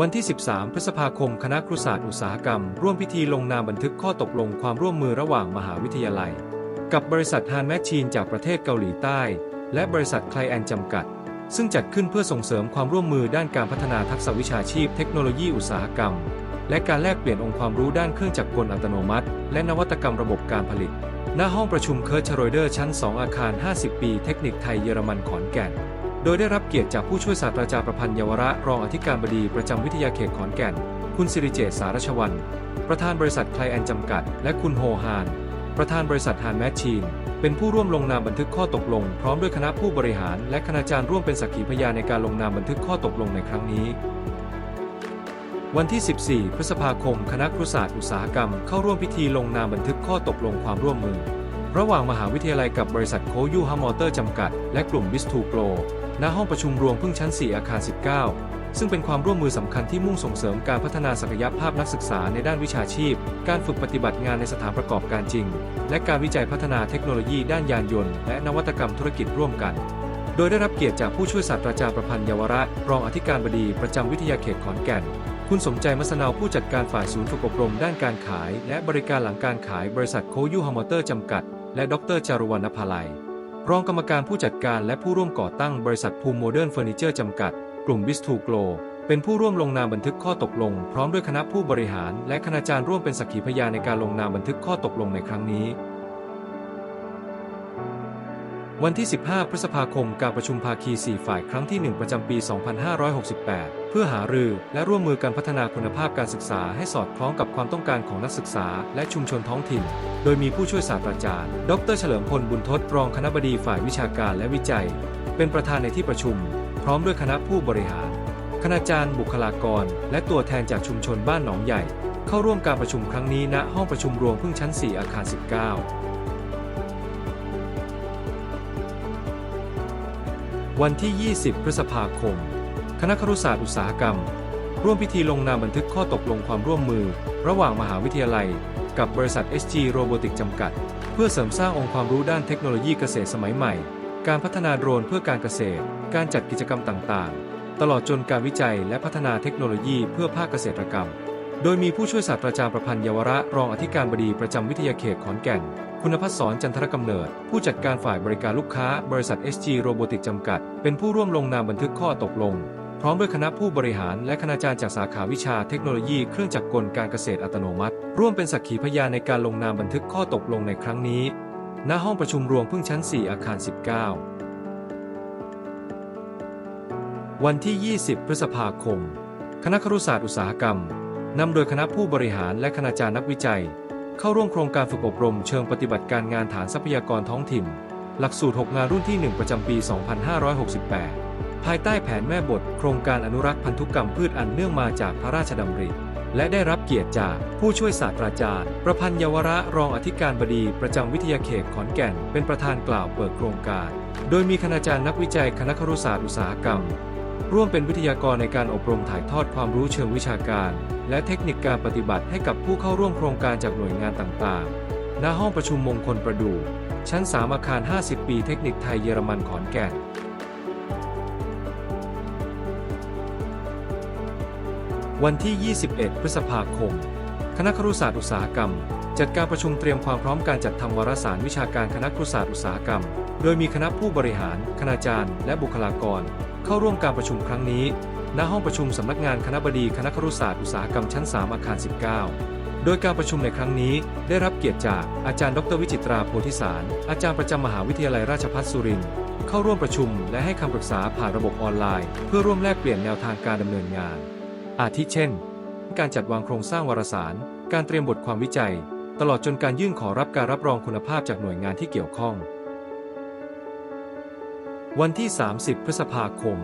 วันที่ 13 พฤษภาคม คณะครุศาสตร์อุตสาหกรรม ร่วมพิธีลงนามบันทึกข้อตกลงความร่วมมือระหว่างมหาวิทยาลัย กับบริษัทฮานแมชชีนจากประเทศเกาหลีใต้ และบริษัทไคลแอนจำกัด ซึ่งจัดขึ้นเพื่อส่งเสริมความร่วมมือด้านการพัฒนาทักษะวิชาชีพเทคโนโลยีอุตสาหกรรม และการแลกเปลี่ยนองค์ความรู้ด้านเครื่องจักรกลอัตโนมัติ และนวัตกรรมระบบการผลิต ณห้องประชุมเคิร์ชโรเดอร์ชั้น 2 อาคาร 50 ปี เทคนิคไทยเยอรมันขอนแก่น โดยได้รับเกียรติจากผู้ช่วยศาสตราจารย์ประพันธ์เยาวระรองอธิการบดีประจำวิทยาเขตขอนแก่น คุณสิริเจตสารชวัน ประธานบริษัทไคลแอนจำกัด และคุณโฮฮาน ประธานบริษัทฮานแมชชีน เป็นผู้ร่วมลงนามบันทึกข้อตกลง พร้อมด้วยคณะผู้บริหารและคณาจารย์ร่วมเป็นสักขีพยานในการลงนามบันทึกข้อตกลงในครั้งนี้ วันที่ 14 พฤษภาคม คณะครุศาสตร์อุตสาหกรรม เข้าร่วมพิธีลงนามบันทึกข้อตกลงความร่วมมือ ระหว่างมหาวิทยาลัยกับบริษัทโคยูฮามอเตอร์จำกัด และกลุ่มบิสทูโปร ณห้องประชุมรวมพึ่งชั้น 4 อาคาร 19 ซึ่งเป็นความร่วมมือสำคัญที่มุ่งส่งเสริมการพัฒนาศักยภาพนักศึกษาในด้านวิชาชีพ การฝึกปฏิบัติงานในสถานประกอบการจริง และการวิจัยพัฒนาเทคโนโลยีด้านยานยนต์และนวัตกรรมธุรกิจร่วมกัน โดยได้รับเกียรติจากผู้ช่วยศาสตราจารย์ประพันธ์เยาวระ รองอธิการบดีประจำวิทยาเขตขอนแก่น คุณสมใจมัสนาวผู้จัดการฝ่ายศูนย์ฝึกอบรมด้านการขาย และบริการหลังการขายบริษัทโคยูฮามอเตอร์จำกัด และดรจารุวรรณภาลัย รองกรรมการผู้จัดการและผู้ร่วมก่อตั้งบริษัทภูมิโมเดิร์นเฟอร์นิเจอร์จำกัด กลุ่มบิสทูโกลเป็นผู้ร่วมลงนามบันทึกข้อตกลง พร้อมด้วยคณะผู้บริหาร และคณาจารย์ร่วมเป็นสักขีพยานในการลงนามบันทึกข้อตกลงในครั้งนี้ วันที่ 15 พฤษภาคม การประชุมภาคี 4 ฝ่ายครั้งที่ 1 ประจำปี 2568 เพื่อหารือและร่วมมือกันพัฒนาคุณภาพการศึกษาให้สอดคล้องกับความต้องการของนักศึกษาและชุมชนท้องถิ่น โดยมีผู้ช่วยศาสตราจารย์ ดร เฉลิมพล บุญทศ รองคณบดีฝ่ายวิชาการและวิจัย เป็นประธานในที่ประชุม พร้อมด้วยคณะผู้บริหาร คณาจารย์ บุคลากร และตัวแทนจากชุมชนบ้านหนองใหญ่ เข้าร่วมการประชุมครั้งนี้ณห้องประชุมรวมพึ่งชั้น 4 อาคาร 19 วันที่ 20 พฤษภาคม คณะครุศาสตร์อุตสาหกรรม ร่วมพิธีลงนามบันทึกข้อตกลงความร่วมมือ ระหว่างมหาวิทยาลัย กับบริษัท SG Robotic จำกัด เพื่อเสริมสร้างองค์ความรู้ด้านเทคโนโลยีเกษตรสมัยใหม่ การพัฒนาโดรนเพื่อการเกษตร การจัดกิจกรรมต่างๆ ตลอดจนการวิจัยและพัฒนาเทคโนโลยีเพื่อภาคเกษตรกรรม โดยมีผู้ช่วยศาสตราจารย์ประพันธ์เยาวระรองอธิการบดีประจำวิทยาเขตขอนแก่น คุณพัฒสอนจันทรกำเนิด ผู้จัดการฝ่ายบริการลูกค้า บริษัท SG Robotic จำกัด เป็นผู้ร่วมลงนามบันทึกข้อตกลง พร้อมด้วยคณะผู้บริหารและคณาจารย์จากสาขาวิชาเทคโนโลยีเครื่องจักรกลการเกษตรอัตโนมัติ ร่วมเป็นสักขีพยานในการลงนามบันทึกข้อตกลงในครั้งนี้ ณห้องประชุมรวมพึ่งชั้น 4 อาคาร 19 วันที่ 20 พฤษภาคม คณะครุศาสตร์อุตสาหกรรม นำโดยคณะผู้บริหารและคณาจารย์นักวิจัย เข้าร่วมโครงการฝึกอบรมเชิงปฏิบัติการงานฐานทรัพยากรท้องถิ่น หลักสูตร 6 งานรุ่นที่ 1 ประจำปี 2568 ภายใต้แผนแม่บท โครงการอนุรักษ์พันธุกรรมพืชอันเนื่องมาจากพระราชดำริและได้รับเกียรติจากผู้ช่วยศาสตราจารย์ ประพันธ์เยาวระรองอธิการบดีประจำวิทยาเขตขอนแก่น เป็นประธานกล่าวเปิดโครงการ โดยมีคณาจารย์นักวิจัยคณะครุศาสตร์อุตสาหกรรม ร่วมเป็นวิทยากรในการอบรมถ่ายทอดความรู้เชิงวิชาการ และเทคนิคการปฏิบัติให้กับผู้เข้าร่วมโครงการจากหน่วยงานต่างๆ ณ ห้องประชุมมงคลประดู่ชั้น 3 อาคาร 50 ปีเทคนิคไทยเยอรมันขอนแก่นวันที่ 21 พฤษภาคม คณะครุศาสตร์อุตสาหกรรม จัดการประชุมเตรียมความพร้อมการจัดทำวารสารวิชาการคณะครุศาสตร์อุตสาหกรรม โดยมีคณะผู้บริหาร คณาจารย์ และบุคลากร เข้าร่วมการประชุมครั้งนี้ ณ ห้องประชุมสำนักงานคณะบดีคณะครุศาสตร์อุตสาหกรรมชั้น 3 อาคาร 19 โดยการประชุมในครั้งนี้ได้รับเกียรติจากอาจารย์ดรวิจิตราโพธิสาร อาจารย์ประจำมหาวิทยาลัยราชภัฏสุรินทร์เข้าร่วมประชุมและให้คำปรึกษาผ่านระบบออนไลน์ เพื่อร่วมแลกเปลี่ยนแนวทางการดำเนินงาน อาทิเช่น การจัดวางโครงสร้างวารสาร การเตรียมบทความวิจัย ตลอดจนการยื่นขอรับการรับรองคุณภาพจากหน่วยงานที่เกี่ยวข้อง วันที่ 30 พฤษภาคม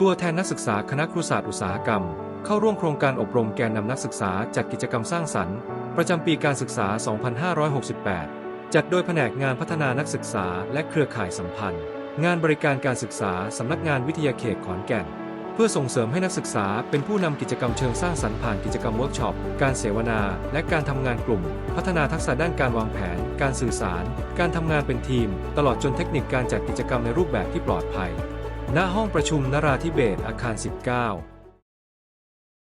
ตัวแทนนักศึกษาคณะครุศาสตร์อุตสาหกรรม เข้าร่วมโครงการอบรมแกนนำนักศึกษาจัดกิจกรรมสร้างสรรค์ ประจำปีการศึกษา 2568 จัดโดยแผนกงานพัฒนานักศึกษาและเครือข่ายสัมพันธ์ งานบริการการศึกษาสำนักงานวิทยาเขตขอนแก่น เพื่อส่งเสริมให้นักศึกษาเป็นผู้นำกิจกรรมเชิงสร้างสรรค์ผ่านกิจกรรมเวิร์กช็อป การเสวนา และการทำงานกลุ่ม พัฒนาทักษะด้านการวางแผน การสื่อสาร การทำงานเป็นทีม ตลอดจนเทคนิคการจัดกิจกรรมในรูปแบบที่ปลอดภัย ณ ห้องประชุมนราธิเบศอาคาร 19